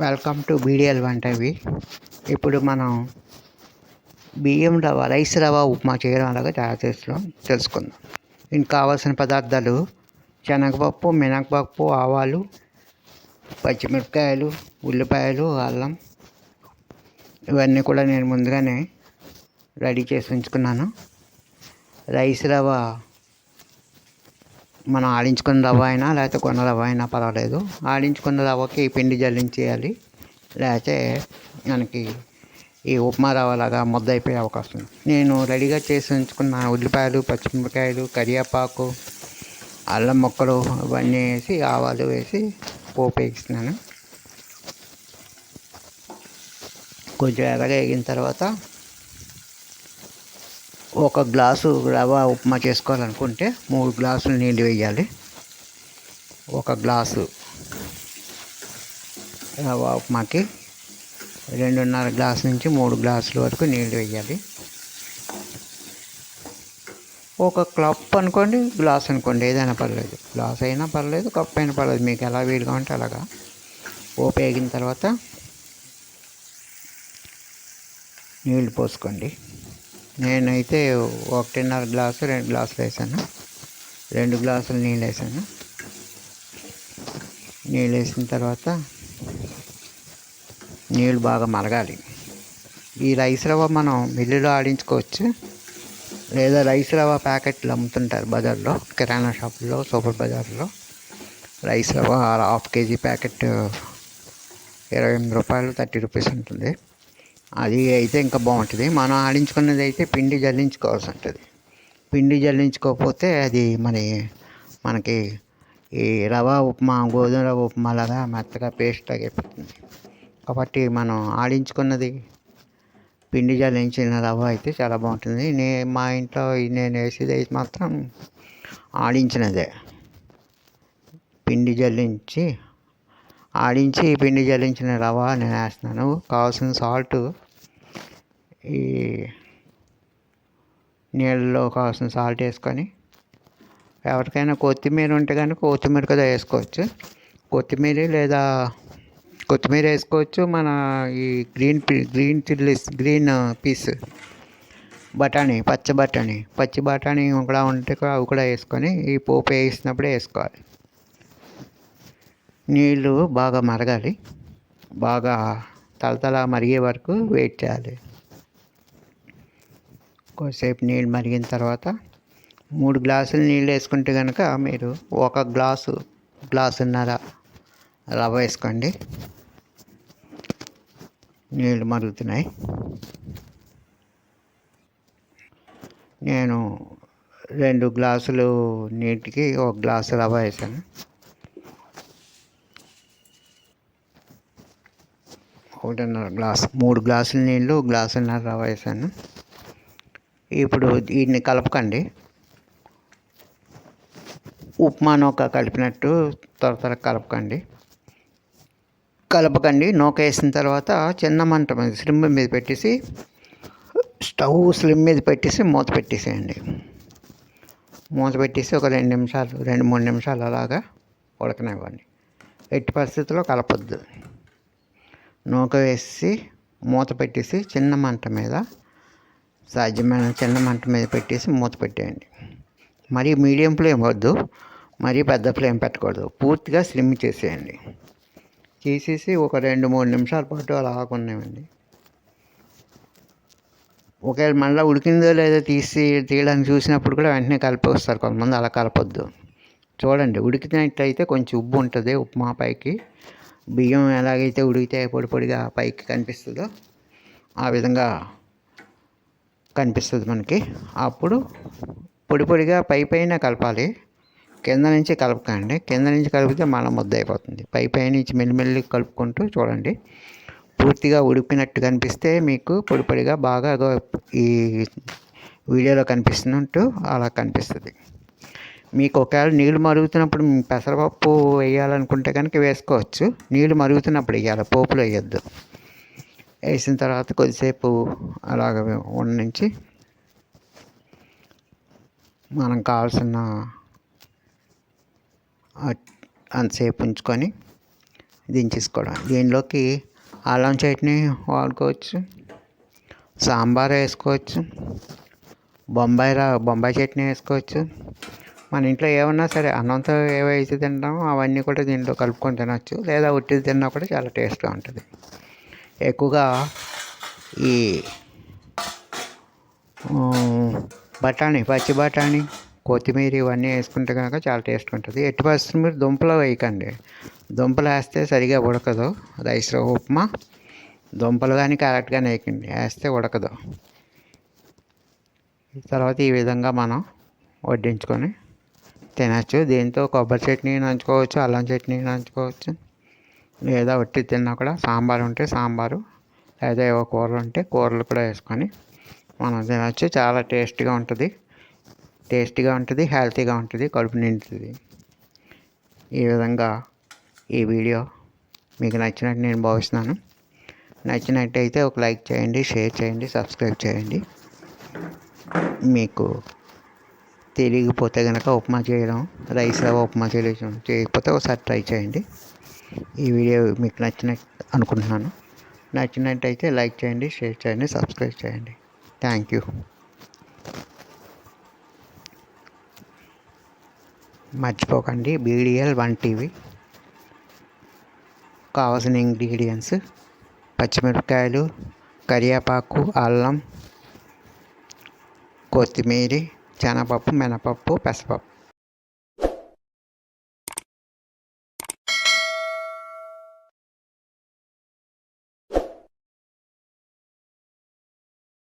Welcome to BDL వంటవి ఇప్పుడు మనం బియ్యం రవ్వ రైస్ రవ్వ ఉప్మా చేయడం అలాగా తయారు చేస్తున్నాం. తెలుసుకుందాం. దీనికి కావాల్సిన పదార్థాలు శనగపప్పు మినపప్పు ఆవాలు పచ్చిమిరపకాయలు ఉల్లిపాయలు అల్లం ఇవన్నీ కూడా నేను ముందుగానే రెడీ చేసి ఉంచుకున్నాను. రైస్ రవ్వ మనం ఆడించుకున్న రవ్వ అయినా లేకపోతే కొన్న రవ్వ అయినా పర్వాలేదు. ఆడించుకున్న రవ్వకి పిండి జల్లించేయాలి. లేకపోతే మనకి ఈ ఉప్మా రవ్వలాగా ముద్ద అయిపోయే అవకాశం ఉంది. నేను రెడీగా చేసి ఉంచుకున్న ఉల్లిపాయలు పచ్చిమిరపకాయలు కరివేపాకు అల్లం ముక్కలు ఇవన్నీ వేసి ఆవాలు వేసి పోపు వేస్తున్నాను. కొంచెం ఎర్రగా వేగిన తర్వాత ఒక గ్లాసు రవ ఉప్మా చేసుకోవాలనుకుంటే మూడు గ్లాసులు నీళ్ళు వేయాలి. ఒక గ్లాసు రవ ఉప్మాకి రెండున్నర గ్లాస్ నుంచి మూడు గ్లాసుల వరకు నీళ్ళు వేయాలి. ఒక కప్ అనుకోండి గ్లాస్ అనుకోండి ఏదైనా పర్లేదు. గ్లాస్ అయినా పర్లేదు కప్ అయినా పర్లేదు. మీకు ఎలా వీలుగా ఉంటే అలాగా. పోపు వేగిన తర్వాత నీళ్ళు పోసుకోండి. నేనైతే ఒకటిన్నర గ్లాసు రెండు గ్లాసులు వేసాను. రెండు గ్లాసులు నీళ్ళు వేసాను. నీళ్ళు వేసిన తర్వాత నీళ్ళు బాగా మరగాలి. ఈ రైస్ రవ్వ మనం మిల్లులో ఆడించుకోవచ్చు. లేదా రైస్ రవ్వ ప్యాకెట్లు అమ్ముతుంటారు బజార్లో కిరాణా షాపుల్లో సూపర్ బజార్లో. రైస్ రవ్వ హాఫ్ కేజీ ప్యాకెట్ ఇరవై ఎనిమిది రూపాయలు థర్టీ రూపీస్ ఉంటుంది. అది అయితే ఇంకా బాగుంటుంది. మనం ఆడించుకున్నది అయితే పిండి జల్లించుకోవాల్సి ఉంటుంది. పిండి జల్లించుకోకపోతే అది మన మనకి ఈ రవ ఉప్మా గోధుమ రవ ఉప్మా లాగా మెత్తగా పేస్ట్ లాగా అయిపోతుంది. కాబట్టి మనం ఆడించుకున్నది పిండి జల్లించిన రవ్వ అయితే చాలా బాగుంటుంది. నే మా ఇంట్లో నేను వేసేది అయితే మాత్రం ఆడించినదే. పిండి జల్లించి ఆడించి పిండి జల్లించిన రవ్వ నేను వేస్తున్నాను. కావాల్సిన సాల్ట్ ఈ నీళ్ళలో కావాల్సిన సాల్ట్ వేసుకొని ఎవరికైనా కొత్తిమీర ఉంటే కనుక కొత్తిమీర కూడా వేసుకోవచ్చు. కొత్తిమీర లేదా కొత్తిమీర వేసుకోవచ్చు. మన ఈ green green chillies green peas బఠానీ పచ్చ బఠానీ పచ్చి బఠానీ కూడా ఉంటే అవి కూడా వేసుకొని ఈ పోపు వేసినప్పుడే వేసుకోవాలి. నీళ్ళు బాగా మరగాలి. బాగా తలతల మరిగే వరకు వెయిట్ చేయాలి. కొద్దిసేపు నీళ్ళు మరిగిన తర్వాత మూడు గ్లాసులు నీళ్ళు వేసుకుంటే కనుక మీరు ఒక గ్లాసు గ్లాసున్నర రవ్వ వేసుకోండి. నీళ్ళు మరుగుతున్నాయి. నేను రెండు గ్లాసులు నీటికి ఒక గ్లాసు రవ్వ వేసాను. ఒకటిన్నర గ్లాస్ మూడు గ్లాసుల నీళ్ళు గ్లాసున్నర రవ్వ వేసాను ఇప్పుడు దీన్ని కలపకండి. ఉప్మా నూక కలిపినట్టు త్వర త్వర కలపకండి. కలపకండి నూక వేసిన తర్వాత చిన్న మంట మీద స్లిమ్ మీద పెట్టేసి స్టవ్ స్లిమ్ మీద పెట్టేసి మూత పెట్టేసేయండి. మూత పెట్టేసి ఒక రెండు నిమిషాలు రెండు మూడు నిమిషాలు అలాగా ఉడకనివ్వండి. ఎట్టి పరిస్థితుల్లో కలపొద్దు. నూక వేసి మూత పెట్టేసి చిన్న మంట మీద సాధ్యమైన చిన్న మంట మీద పెట్టేసి మూత పెట్టేయండి. మరీ మీడియం ఫ్లేమ్ వద్దు మరీ పెద్ద ఫ్లేమ్ పెట్టకూడదు. పూర్తిగా స్లిమ్ చేసేయండి. చేసేసి ఒక రెండు మూడు నిమిషాల పాటు అలా ఆకున్నామండి. ఒకవేళ మళ్ళీ ఉడికిందో లేదో తీసి తీయడానికి చూసినప్పుడు కూడా వెంటనే కలిపి వస్తారు కొంతమంది అలా కలపొద్దు. చూడండి ఉడికినట్లయితే కొంచెం ఉబ్బు ఉంటుంది ఉప్మా పైకి. బియ్యం ఎలాగైతే ఉడికితే పొడి పొడిగా పైకి కనిపిస్తుందో ఆ విధంగా కనిపిస్తుంది మనకి. అప్పుడు పొడి పొడిగా పై పైన కలపాలి. కింద నుంచి కలపకండి. కింద నుంచి కలిపితే మన ముద్ద అయిపోతుంది. పై పై నుంచి మెల్లిమెల్లి కలుపుకుంటూ చూడండి. పూర్తిగా ఉడికినట్టు కనిపిస్తే మీకు పొడి పొడిగా బాగా ఈ వీడియోలో కనిపిస్తున్నట్టు అలా కనిపిస్తుంది. మీకు ఒకవేళ నీళ్ళు మరుగుతున్నప్పుడు పెసరపప్పు వేయాలనుకుంటే కనుక వేసుకోవచ్చు. నీళ్ళు మరుగుతున్నప్పుడు వేయాలి పోపులో వేయద్దు. వేసిన తర్వాత కొద్దిసేపు అలాగ ఉండించి మనం కావాల్సిన అంతసేపు ఉంచుకొని దించేసుకోవడం. దీనిలోకి అల్లం చట్నీ వాడుకోవచ్చు సాంబార్ వేసుకోవచ్చు బొంబాయి రా బొంబాయి చట్నీ వేసుకోవచ్చు మన ఇంట్లో ఏమన్నా సరే అన్నంతో ఏవైతే తింటామో అవన్నీ కూడా దీంట్లో కలుపుకొని తినచ్చు. లేదా ఉట్టిది తిన్నా కూడా చాలా టేస్ట్గా ఉంటుంది. ఎక్కువగా ఈ బఠానీ పచ్చి బఠానీ కొత్తిమీర ఇవన్నీ వేసుకుంటే కనుక చాలా టేస్ట్ ఉంటుంది. ఎట్టి పరిస్థితులు మీరు దుంపలు వేయకండి. దుంపలు వేస్తే సరిగా ఉడకదు. రైస్ ఉప్మా దుంపలు కానీ క్యారెట్ కానీ వేయకండి. వేస్తే ఉడకదు. తర్వాత ఈ విధంగా మనం వడ్డించుకొని తినచ్చు. దీంతో కొబ్బరి చట్నీ నంచుకోవచ్చు అల్లం చట్నీ నంచుకోవచ్చు. లేదా వట్టి తిన్నా కూడా సాంబార్ ఉంటే సాంబారు లేదా ఏవో కూరలు ఉంటే కూరలు కూడా వేసుకొని మనం తినచ్చు. చాలా టేస్ట్గా ఉంటుంది. టేస్టీగా ఉంటుంది హెల్తీగా ఉంటుంది కడుపు నిండుతుంది. ఈ విధంగా ఈ వీడియో మీకు నచ్చినట్టు నేను భావిస్తున్నాను. నచ్చినట్టయితే ఒక లైక్ చేయండి షేర్ చేయండి సబ్స్క్రైబ్ చేయండి. మీకు తెలియకపోతే కనుక ఉప్మా చేయడం రైస్ రవ్వ ఉప్మా చేయడం చేయకపోతే ఒకసారి ట్రై చేయండి. ఈ వీడియో మీకు నచ్చినట్టు అనుకుంటున్నాను. నచ్చినట్టయితే లైక్ చేయండి షేర్ చేయండి సబ్స్క్రైబ్ చేయండి. Thank you. మర్చిపోకండి బీడిఎల్ వన్ టీవీ. కావాల్సిన ఇంగ్రీడియంట్స్ పచ్చిమిరపకాయలు కరివేపాకు అల్లం కొత్తిమీర శనగపప్పు మినపప్పు పెసరపప్పు.